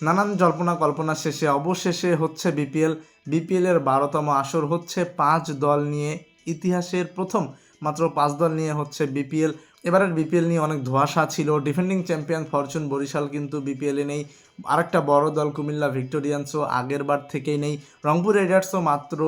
নানান জল্পনা কল্পনা শেষে, অবশেষে হচ্ছে বিপিএল। বিপিএলের বারোতম আসর হচ্ছে পাঁচ দল নিয়ে ইতিহাসের প্রথম, মাত্র পাঁচ দল নিয়ে হচ্ছে বিপিএল। এবারের বিপিএল নিয়ে অনেক ধোঁয়াশা ছিল। ডিফেন্ডিং চ্যাম্পিয়ন ফরচুন বরিশাল কিন্তু বিপিএলে নেই। আরেকটা বড় দল কুমিল্লা ভিক্টোরিয়ান্সও আগের বার থেকেই নেই। রংপুর রাইডার্সও মাত্র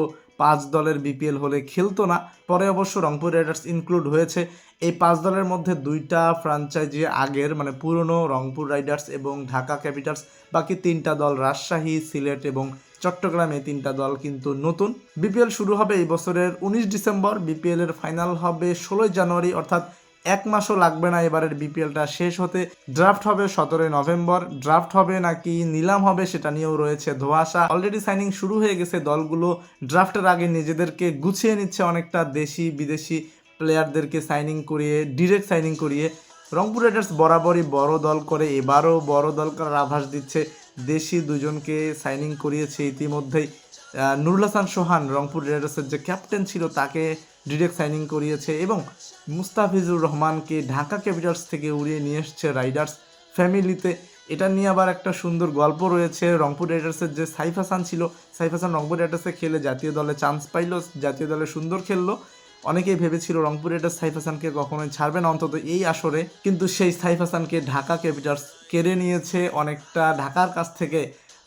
পাঁচ দলের বিপিএল হলে খেলতো না। পরে অবশ্য রংপুর রাইডার্স ইনক্লুড হয়েছে। এই পাঁচ দলের মধ্যে দুইটা ফ্রাঞ্চাইজি আগের মানে পুরনো রংপুর রাইডার্স এবং ঢাকা ক্যাপিটালস বাকি তিনটা দল রাজশাহী, সিলেট এবং চট্টগ্রামে তিনটা দল কিন্তু নতুন। বিপিএল শুরু হবে এই বছরের উনিশ ডিসেম্বর। বিপিএলের ফাইনাল হবে ষোলোই জানুয়ারি, অর্থাৎ এক মাসও লাগবে না এবারের বিপিএলটা। শেষ হতে ড্রাফট হবে সতেরোই নভেম্বর। ড্রাফট হবে নাকি নিলাম হবে সেটা নিয়েও রয়েছে ধোয়াশা। অলরেডি সাইনিং শুরু হয়ে গেছে দলগুলো। ড্রাফটের আগে নিজেদেরকে গুছিয়ে নিচ্ছে অনেকটা দেশি, বিদেশি প্লেয়ারদেরকে সাইনিং করিয়ে ডিরেক্ট সাইনিং করিয়ে। রংপুর রাইডার্স বরাবরই বড় দল করে, এবারও বড় দল করার আভাস দিচ্ছে দেশি দুজনকে সাইনিং করিয়েছে ইতিমধ্যেই। নুরুল হাসান সোহান রংপুর রাইডার্সের যে ক্যাপ্টেন ছিল, তাকে ডিরেক্ট সাইনিং করিয়েছে এবং মুস্তাফিজুর রহমানকে ঢাকা ক্যাপিটালস থেকে উড়িয়ে নিয়ে এসছে রাইডার্স ফ্যামিলিতে। এটা নিয়ে আবার একটা সুন্দর গল্প রয়েছে। রংপুর রাইডার্সের যে সাইফ হাসান ছিল, সাইফ হাসান রংপুর রাইডার্সে খেলে জাতীয় দলে চান্স পাইলো, জাতীয় দলে সুন্দর খেললো। অনেকেই ভেবেছিল রংপুর রাইডার্স সাইফ হাসানকে কখনোই ছাড়বে না, অন্তত এই আসরে। কিন্তু সেই সাইফ হাসানকে ঢাকা ক্যাপিটালস কেড়ে নিয়েছে অনেকটা ঢাকার কাছ থেকে।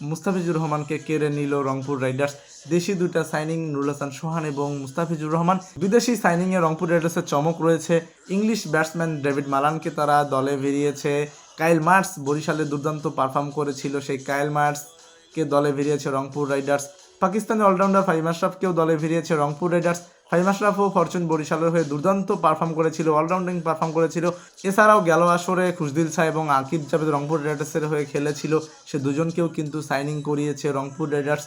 মুস্তাফিজুর রহমানকে কেড়ে নিল রংপুর রাইডার্স। দেশি দুইটা সাইনিং নুরুল হাসান সোহান এবং মুস্তাফিজুর রহমান। বিদেশি সাইনিংয়ে রংপুর রাইডার্সের চমক রয়েছে। ইংলিশ ব্যাটসম্যান ডেভিড মালানকে তারা দলে বেরিয়েছে কাইল মার্স বরিশালে দুর্দান্ত পারফর্ম করেছিল। সেই কাইল মার্সকে দলে বেরিয়েছে Rangpur Riders. Pakistani all rounder Faheem আশরাফকেও দলে ফিরিয়েছে রংপুর রাইডার্স। ফাইম আশরাফও ফরচুন বরিশালের হয়ে দুর্দান্ত পারফর্ম করেছিল অলরাউন্ডিং পারফর্ম করেছিল। এছাড়াও গেল আসরে খুশদিল শাহ এবং আকিব জাভেদ রংপুর রাইডার্সের হয়ে খেলেছিল। সে দুজনকেও কিন্তু সাইনিং করিয়েছে রংপুর রাইডার্স।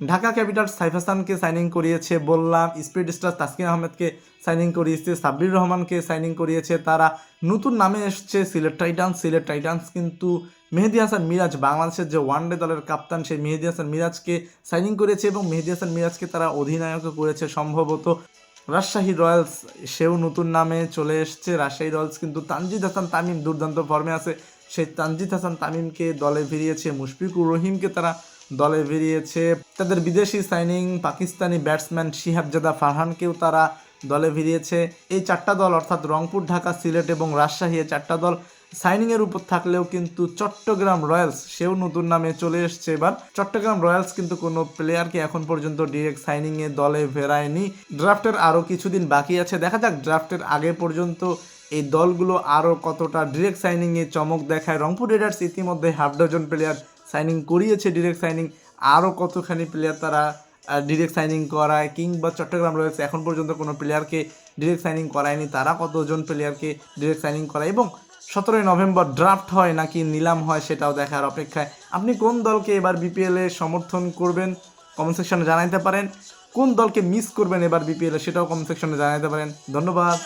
ঢাকা ক্যাপিটালস সাইফ হাসানকে সাইনিং করিয়েছে বললাম, স্পিড স্টার তাসকিন আহমেদকে সাইনিং করিয়েছে, সাব্বির রহমানকে সাইনিং করিয়েছে। তারা নতুন নামে এসছে, সিলেট টাইটান্স সিলেট টাইটান্স কিন্তু মেহেদি হাসান মিরাজ, বাংলাদেশের যে ওয়ানডে দলের কাপ্তান সেই মেহেদি হাসান মিরাজকে সাইনিং করেছে এবং মেহেদি হাসান মিরাজকে তারা অধিনায়কও করেছে সম্ভবত। রাজশাহী রয়্যালস, সেও নতুন নামে চলে এসছে। রাজশাহী রয়্যালস কিন্তু তানজিদ হাসান তামিম দুর্দান্ত ফর্মে আছে। সেই তানজিদ হাসান তামিমকে দলে ফিরিয়েছে মুশফিকুর রহিমকে তারা দলে ফিরিয়েছে তাদের বিদেশি সাইনিং পাকিস্তানি ব্যাটসম্যান শিহাবজাদা ফারহানকেও তারা দলে ফিরিয়েছে এই চারটা দল, অর্থাৎ রংপুর, ঢাকা, সিলেট এবং রাজশাহী, এই চারটা দল সাইনিংয়ের উপর থাকলেও কিন্তু চট্টগ্রাম রয়্যালস, সেও নতুন নামে চলে এসছে এবার। চট্টগ্রাম রয়্যালস কিন্তু কোনো প্লেয়ারকে এখন পর্যন্ত ডিরেক্ট সাইনিংয়ে দলে ফেরায়নি। ড্রাফটের আরও কিছুদিন বাকি আছে। দেখা যাক ড্রাফটের আগে পর্যন্ত এই দলগুলো আরও কতটা ডিরেক্ট সাইনিংয়ে চমক দেখায়। রংপুর রেডার্স ইতিমধ্যে হাফ ডজন প্লেয়ার সাইনিং করিয়েছে ডিরেক্ট সাইনিং। আরও কতখানি প্লেয়ার তারা ডিরেক্ট সাইনিং করায় কিংবা চট্টগ্রাম রয়েছে এখন পর্যন্ত কোনো প্লেয়ারকে ডিরেক্ট সাইনিং করায়নি, তারা কতজন প্লেয়ারকে ডিরেক্ট সাইনিং করায় এবং সতেরোই নভেম্বর ড্রাফট হয় নাকি নিলাম হয় সেটাও দেখার অপেক্ষায়। আপনি কোন দলকে এবার বিপিএলে সমর্থন করবেন কমেন্ট সেকশনে জানাইতে পারেন। কোন দলকে মিস করবেন এবার বিপিএলে সেটাও কমেন্ট সেকশনে জানাইতে পারেন। ধন্যবাদ।